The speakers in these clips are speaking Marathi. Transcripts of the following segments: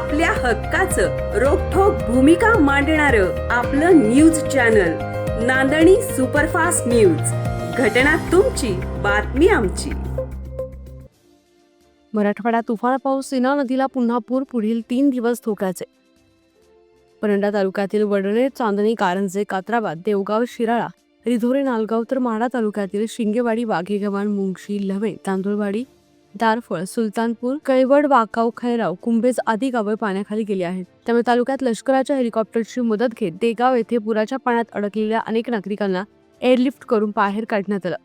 आपल्या हक्काचं रोखोक भूमिका मांडणार आपलं news channel Nandani superfast news. घटना तुमची बातमी आमची. मराठवाडा तुफान पाऊस सीना नदीला पुन्हा पूर पुढील तीन दिवस धोक्याचे. परंडा तालुक्यातील वडणे चांदणी कारंजे कात्राबाद देवगाव शिराळा रिधोरे नालगाव तर माढा तालुक्यातील शिंगेवाडी वाघेगव्हाण मुंगशी लव्हे तांदुळवाडी दारफळ सुलतानपूर कळवड वाकाव खैराव कुंभेज आदी गावे पाण्याखाली गेली आहेत. त्यामुळे तालुक्यात लष्कराच्या हेलिकॉप्टरची मदत घेत देगाव येथे पुराच्या पाण्यात अडकलेल्या अनेक नागरिकांना एअरलिफ्ट करून बाहेर काढण्यात आलं.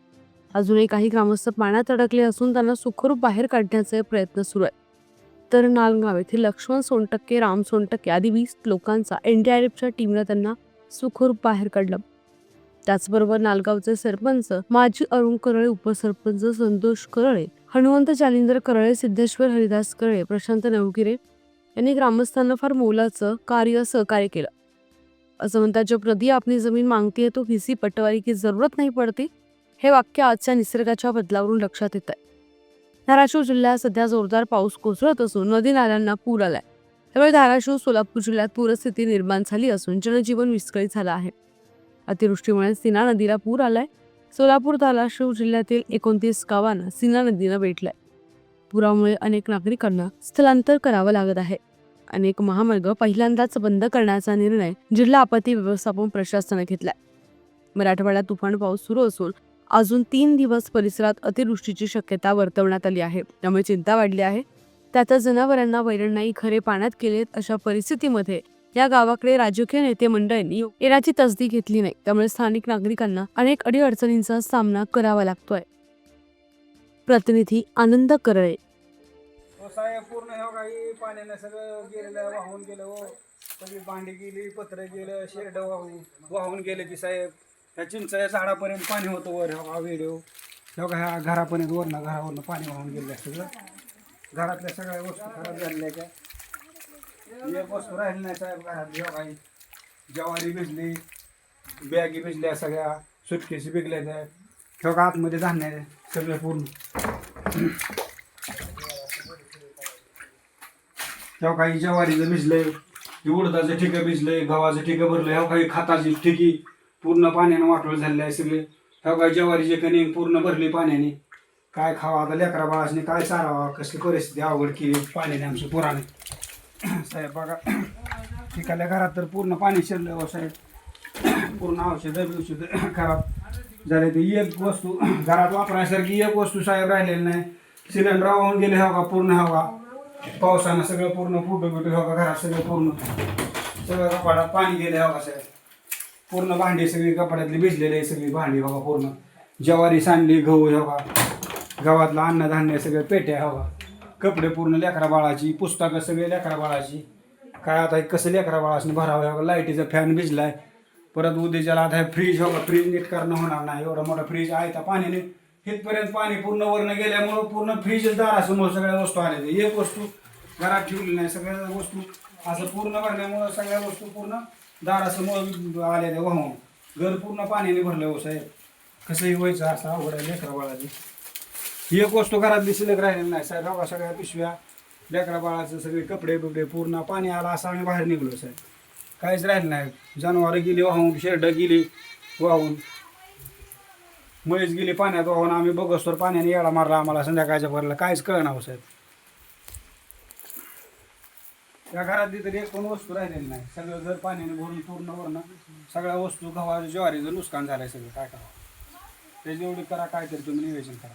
अजूनही काही ग्रामस्थ पाण्यात अडकले असून त्यांना सुखरूप बाहेर काढण्याचे प्रयत्न सुरू आहेत. तर नालगाव येथे लक्ष्मण सोनटक्के राम सोनटक्के आदी वीस लोकांचा एनडीआरएफच्या टीमनं त्यांना सुखरूप बाहेर काढलं. त्याचबरोबर नालगावचे सरपंच माजी अरुण करळे उपसरपंच संतोष करळे हनुमंत जालिंदर करळे सिद्धेश्वर हरिदास करळे प्रशांत नवगिरे यांनी ग्रामस्थांना फार मोलाचं कार्य सहकार्य केलं. असं म्हणतात जो प्रदी आपली जमीन मागतीये तो व्हीसी पटवारी की जरूरत नाही पडती. हे वाक्य आजच्या निसर्गाच्या बदलावरून लक्षात येत आहे. धाराशिव जिल्ह्यात सध्या जोरदार पाऊस कोसळत असून नदी नाल्यांना पूर आलाय. त्यामुळे धाराशिव सोलापूर जिल्ह्यात पूरस्थिती निर्माण झाली असून जनजीवन विस्कळीत झालं आहे. अतिवृष्टीमुळे सीना नदीला पूर आलाय. सोलापूर धाराशिव जिल्ह्यातील एकोणतीस गावांना सीना नदीनं वेढलाय. पुरामुळे अनेक नागरिकांना स्थलांतर करावं लागत आहे. अनेक महामार्ग पहिल्यांदाच बंद करण्याचा निर्णय जिल्हा आपत्ती व्यवस्थापन प्रशासनाने घेतलाय. मराठवाड्यात तुफान पाऊस सुरू असून अजून तीन दिवस परिसरात अतिवृष्टीची शक्यता वर्तवण्यात आली आहे. त्यामुळे चिंता वाढली आहे. त्यातच जनावरांना वैरण नाही खरे पाण्यात केलेत अशा परिस्थितीमध्ये या गावाकडे राजकीय नेते मंडळांनी येण्याची तसदी घेतली नाही. त्यामुळे स्थानिक नागरिकांना अनेक अडीअडचणींचा सामना करावा लागतोय. प्रतिनिधी आनंद करळे. पूर्ण ह्या काही सगळं गेलेलं वाहून गेलं हो. भांडी गेली पत्र गेलं शेरड वाहून वाहून गेले की साहेब ह्या चिंचच्या झाडापर्यंत पाणी होतं वर. हा व्हिडिओ. ह्या ह्या घरापर्यंत वरनं घरावरनं पाणी वाहून गेलं सगळं. घरातल्या सगळ्या वस्तू खराब झालेल्या एक वस्तू राहिली नाही साहेब घरात काही ज्वारी भिजली बॅगी भिजल्या सगळ्या सुटकेशी बिगल्या त्या ह्या आतमध्ये धान्य आहे, सगळं पूर्ण। तेव्हा काही ज्वारीचं भिजलंय उडदाचं ठिकं भिजलंय गव्हाचं ठिकं भरलं ह्या काही खाताची ठिकी पूर्ण पाण्यानं वाटोळ झालेलं आहे सगळे ह्या काही ज्वारीचे कणिक पूर्ण भरली पाण्याने काय खावा आता लेकरा बाळासने काय चारावा कसली परिस्थिती अवघड केली पाण्याने आमच्या पुराने। साहेब बघा पिकाल्या घरात तर पूर्ण पाणी शिरलं हो साहेब. पूर्ण औषधं बिवषधं खराब झाले ते. एक वस्तू घरात वापरण्यासारखी एक वस्तू साहेब राहिलेली नाही. सिलेंडर वाहून गेले हवा पूर्ण हवा. पावसानं सगळं पूर्ण फुटू बिटू हवा घरात सगळं पूर्ण. सगळं कपाडात पाणी गेले हवा साहेब. पूर्ण भांडी सगळी कपड्यातली भिजलेली आहे सगळी भांडी हवा पूर्ण. ज्वारी सांडली गहू हवा. गावातलं अन्नधान्य सगळं पेट्या हवा. कपडे पूर्ण लेकरा बाळाची पुस्तकं सगळे लेकरा बाळाची. काय आता कसं लेकरा बाळाशी भरावं हवं लाईटीचा फॅन भिजलाय. परत उद्याच्याला आता फ्रीज हवं फ्रीज नीट करणं होणार नाही. एवढा मोठा फ्रीज आहे त्या पाण्याने. इथपर्यंत पाणी पूर्ण वरनं गेल्यामुळं पूर्ण फ्रीजच दारासमोर सगळ्या वस्तू आल्या एक वस्तू घरात ठेवली नाही सगळ्या वस्तू असं पूर्ण भरल्यामुळं सगळ्या वस्तू पूर्ण दारासमोर आलेल्या वाहून हो, घर पूर्ण पाण्याने भरलं हो साहेब. कसंही व्हायचं असं अवघड आहे लेकरा बाळाची. ही एक वस्तू घरातली शिल्लक राहिलेली नाही. साहेब बघा सगळ्या पिशव्या लेकरा बाळाचं सगळे कपडे बिपडे पूर्ण पाणी आला असं आम्ही बाहेर निघलो साहेब. काहीच राहिलं नाही. जनावरं गेली वाहून शेरडं गेली वाहून. म्हैस गेली पाण्यात वाहून आम्ही बघसतोर पाण्याने येडा मारला आम्हाला संध्याकाळच्या भरला काहीच कळणार हो साहेब. त्या घरातली तरी एक पण वस्तू राहिलेली नाही. सगळं घर पाण्याने भरून पूर्ण भरणं सगळ्या वस्तू गव्हाचं ज्वारीचं नुकसान झालं आहे सगळं. काय करावं? त्याची एवढी करा काहीतरी तुम्ही नियोजन करा.